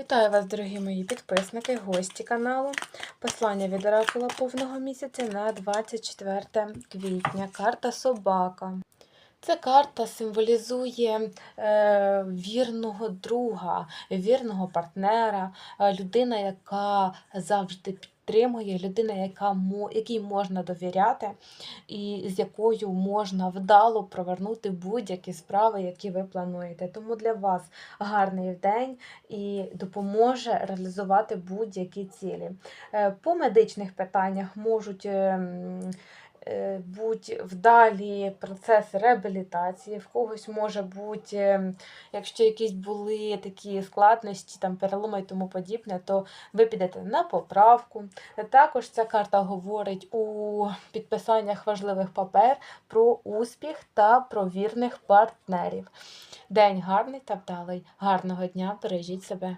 Вітаю вас, дорогі мої підписники, гості каналу. Послання від оракула повного місяця на 24 квітня. Карта собака. Ця карта символізує е, вірного друга, вірного партнера, е, людина, яка завжди підтримує, людина, яка, якій можна довіряти, і з якою можна вдало провернути будь-які справи, які ви плануєте. Тому для вас гарний день і допоможе реалізувати будь-які цілі. Е, По медичних питаннях можуть е, вдалі процеси реабілітації, в когось може бути, ем, якщо якісь були такі складності, там переломи і тому подібне, то ви підете на поправку. Е, Також ця карта говорить у підписаннях важливих папер про успіх та про вірних партнерів. День гарний та вдалий. Гарного дня, бережіть себе.